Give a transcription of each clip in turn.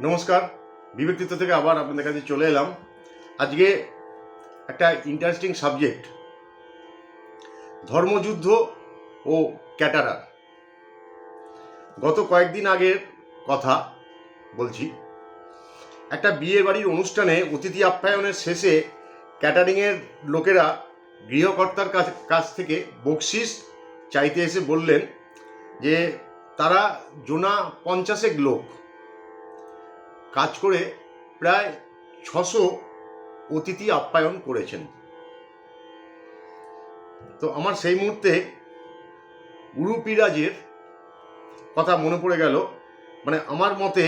নমস্কার বিবেকৃত থেকে আবার আপনাদের কাছে চলে এলাম। আজকে একটা ইন্টারেস্টিং সাবজেক্ট ধর্মযুদ্ধ ও ক্যাটারার। গত কয়েকদিন আগের কথা বলছি। একটা বিয়ে বাড়ির অনুষ্ঠানে অতিথি আপ্যায়নের শেষে ক্যাটারিংয়ের লোকেরা গৃহকর্তার কাছ কাছ থেকে বকশিস চাইতে এসে বললেন যে, তারা জোনা পঞ্চাশেক লোক কাজ করে প্রায় ছশো অতিথি আপ্যায়ন করেছেন। তো আমার সেই মুহূর্তে উরুপিরাজের কথা মনে পড়ে গেল। মানে আমার মতে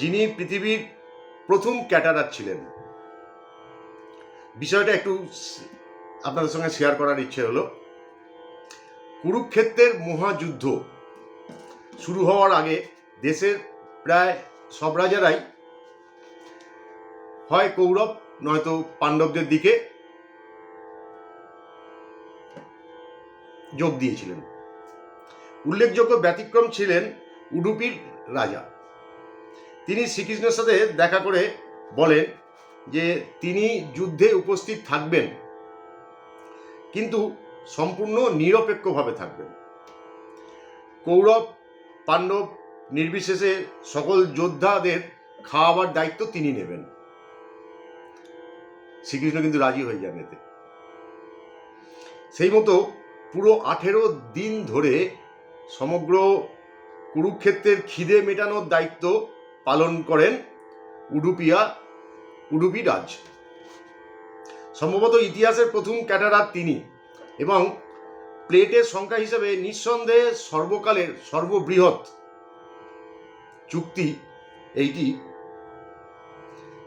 যিনি পৃথিবীর প্রথম ক্যাটারার ছিলেন। বিষয়টা একটু আপনাদের সঙ্গে শেয়ার করার ইচ্ছে হলো। কুরুক্ষেত্রের মহাযুদ্ধ শুরু হওয়ার আগে দেশের প্রায় সব রাজারাই হয় কৌরব, নয়তো পাণ্ডবদের দিকে যোগ দিয়েছিলেন। উল্লেখযোগ্য ব্যতিক্রম ছিলেন উডুপির রাজা। তিনি শ্রীকৃষ্ণের সাথে দেখা করে বলেন যে, তিনি যুদ্ধে উপস্থিত থাকবেন, কিন্তু সম্পূর্ণ নিরপেক্ষভাবে থাকবেন। কৌরব, পাণ্ডব নির্বিশেষে সকল যোদ্ধাদের খাওয়াবার দায়িত্ব তিনি নেবেন। শ্রীকৃষ্ণ কিন্তু রাজি হয়ে যান এতে। সেই মতো পুরো আঠেরো দিন ধরে সমগ্র কুরুক্ষেত্রের খিদে মেটানোর দায়িত্ব পালন করেন উডুপিয়া উডুপি রাজ সম্ভবত ইতিহাসের প্রথম ক্যাটারার তিনি এবং প্লেটের সংখ্যা হিসেবে নিঃসন্দেহে সর্বকালের সর্ববৃহৎ চুক্তি এইটি।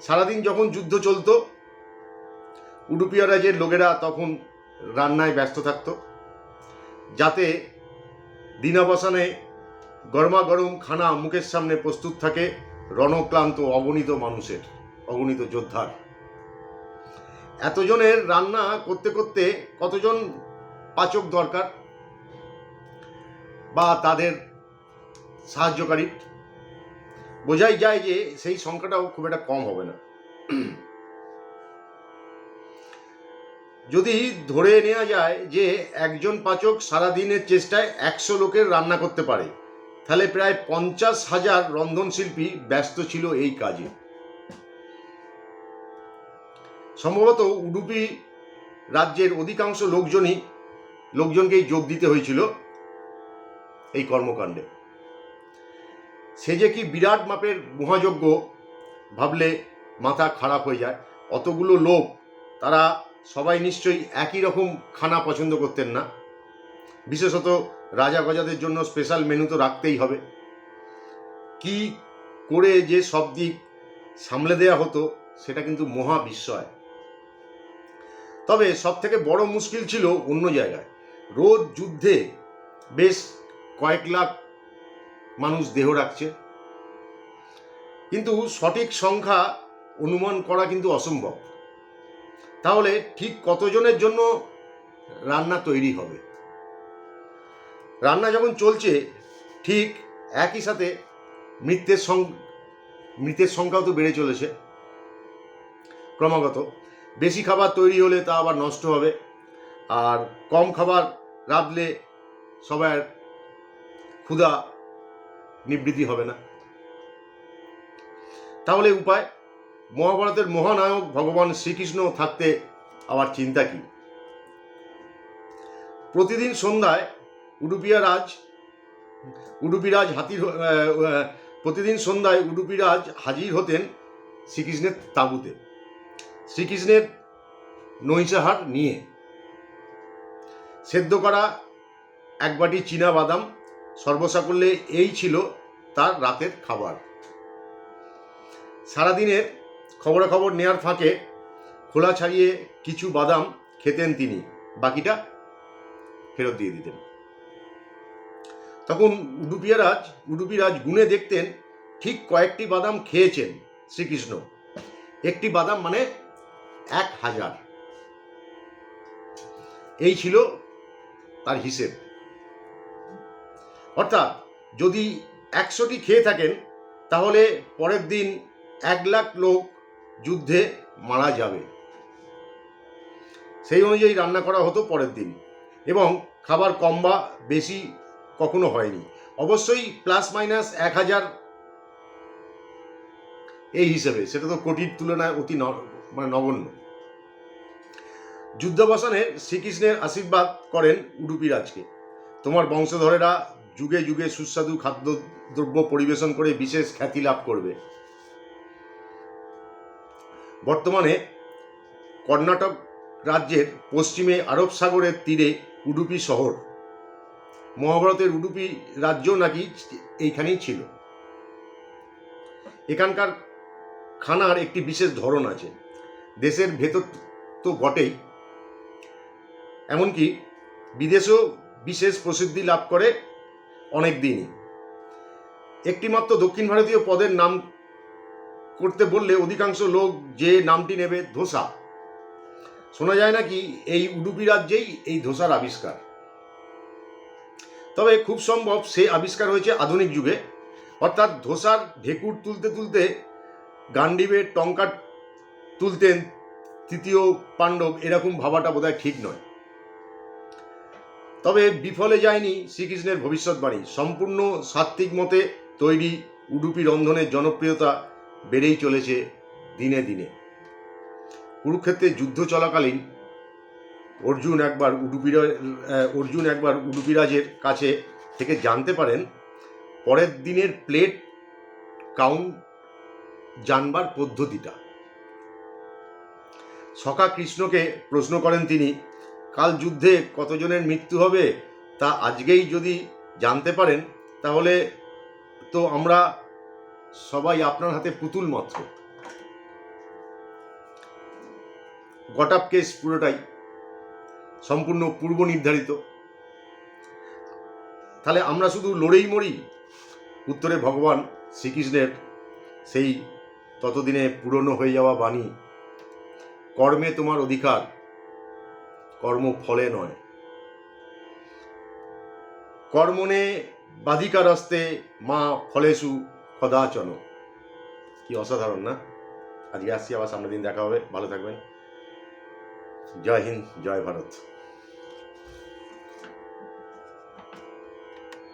সারাদিন যখন যুদ্ধ চলতো, উডুপিয়া রাজের লোকেরা তখন রান্নায় ব্যস্ত থাকত, যাতে দিনাবসানে গরমা গরম খানা মুখের সামনে প্রস্তুত থাকে রণক্লান্ত অগণিত মানুষের, অগণিত যোদ্ধার। এতজনের রান্না করতে করতে কতজন পাচক দরকার বা তাদের সাহায্যকারী? বোঝাই যায় যে সেই সংখ্যাটাও খুব একটা কম হবে না। যদি ধরে নেওয়া যায় যে একজন পাচক সারাদিনের চেষ্টায় একশো লোকের রান্না করতে পারে, তাহলে প্রায় পঞ্চাশ হাজার রন্ধনশিল্পী ব্যস্ত ছিল এই কাজে। সম্ভবত উডুপি রাজ্যের অধিকাংশ লোকজনই, লোকজনকেই যোগ দিতে হয়েছিল এই কর্মকাণ্ডে। সে যে কি বিরাট মাপের মহাযজ্ঞ ভাবলে মাথা খারাপ হয়ে যায়। অতগুলো লোক, তারা সবাই নিশ্চয়ই একই রকম খানা পছন্দ করতেন না। বিশেষত রাজা গজাদের জন্য স্পেশাল মেনু তো রাখতেই হবে। কি করে যে সব দিক সামলে দেয়া হতো, সেটা কিন্তু মহা বিস্ময় তবে সব থেকে বড় মুশকিল ছিল অন্য জায়গায়। রোজ যুদ্ধে বেশ কয়েক লাখ মানুষ দেহ রাখছে। কিন্তু সঠিক সংখ্যা অনুমান করা কিন্তু অসম্ভব। তাহলে ঠিক কতজনের জন্য রান্না তৈরি হবে? রান্না যখন চলছে, ঠিক একই সাথে মৃত্যের সং মৃতের সংখ্যাও তো বেড়ে চলেছে। ক্রমাগত। বেশি খাবার তৈরি হলে তা আবার নষ্ট হবে। আর কম খাবার রাঁধলে সবার ক্ষুধা নিবৃত্তি হবে না। তাহলে উপায়, মহাভারতের মহানায়ক ভগবান শ্রীকৃষ্ণ থাকতে আবার চিন্তা কি? প্রতিদিন সন্ধ্যায় উডুপিয়া রাজ উডুপিরাজ হাতির প্রতিদিন সন্ধ্যায় উডুপিরাজ হাজির হতেন শ্রীকৃষ্ণের তাঁবুতে। শ্রীকৃষ্ণের নৈশাহার নিয়ে। সেদ্ধ করা এক বাটি চীনা বাদাম সর্বসাকল্যে এই ছিল তার রাতের খাবার। সারাদিনের খবরাখবর নেয়ার ফাঁকে খোলা ছাড়িয়ে কিছু বাদাম খেতেন তিনি, বাকিটা ফেরত দিয়ে দিতেন। তখন উডুপিয়ারাজ উডুপিরাজ গুনে দেখতেন ঠিক কয়েকটি বাদাম খেয়েছেন শ্রীকৃষ্ণ। একটি বাদাম মানে এক হাজার। এই ছিল তার হিসেব। অর্থাৎ যদি একশোটি খেয়ে থাকেন, তাহলে পরের দিন এক লাখ লোক যুদ্ধে মারা যাবে। সেই অনুযায়ী রান্না করা হতো পরের দিন এবং খাবার কম বা বেশি কখনো হয়নি। অবশ্যই প্লাস মাইনাস এক হাজার এই হিসেবে, সেটা তো কোটির তুলনায় অতি মানে নগণ্য। যুদ্ধবসানে শ্রীকৃষ্ণের আশীর্বাদ করেন উডুপি রাজকে। তোমার বংশধরেরা যুগে যুগে সুস্বাদু খাদ্যদ্রব্য পরিবেশন করে বিশেষ খ্যাতি লাভ করবে। বর্তমানে কর্ণাটক রাজ্যের পশ্চিমে আরব সাগরের তীরে উডুপি শহর। মহাভারতের উডুপি রাজ্য নাকি এইখানেই ছিল। এখানকার খানার একটি বিশেষ ধরন আছে। দেশের ভেতর তো বটেই। এমনকি বিদেশেও বিশেষ প্রসিদ্ধি লাভ করে অনেক দিনই। একটিমাত্র দক্ষিণ ভারতীয় পদের নাম করতে বললে অধিকাংশ লোক যে নামটি নেবে ধোসা। শোনা যায় নাকি এই উডুপি রাজ্যেই এই ধোসার আবিষ্কার। তবে খুব সম্ভব সে আবিষ্কার হয়েছে আধুনিক যুগে। অর্থাৎ ধোসার ঢেকুর তুলতে তুলতে গান্ডিবের টঙ্কা তুলতেন তৃতীয় পাণ্ডব, এরকম ভাবাটা বোধহয় ঠিক নয়। তবে বিফলে যায়নি শ্রীকৃষ্ণের ভবিষ্যৎবাণী। সম্পূর্ণ সাত্ত্বিক মতে তৈরি উডুপি রন্ধনের জনপ্রিয়তা বেড়েই চলেছে দিনে দিনে। কুরুক্ষেত্রে যুদ্ধ চলাকালীন অর্জুন একবার উডুপিরা অর্জুন একবার উডুপিরাজের কাছে থেকে জানতে পারেন, পরের দিনের প্লেট কাউন্ট জানবার পদ্ধতিটা। সখা কৃষ্ণকে প্রশ্ন করেন তিনি কাল যুদ্ধে কতজনের মৃত্যু হবে তা আজকেই যদি জানতে পারেন, তাহলে তো আমরা সবাই আপনার হাতে পুতুল মাত্র। গটাপ কেস পুরোটাই সম্পূর্ণ পূর্ব নির্ধারিত। তাহলে আমরা শুধু লড়েই মরি, উত্তরে ভগবান শ্রীকৃষ্ণের সেই ততদিনে পুরনো হয়ে যাওয়া বাণী, কর্মে তোমার অধিকার। কর্ম ফলে নয়। কর্মণে বাধিকারস্তে মা ফলেসু কদাচন কি অসাধারণ, না? আজকে আসছি, আবার সামনের দিন দেখা হবে। ভালো থাকবেন। জয় হিন্দ, জয় ভারত।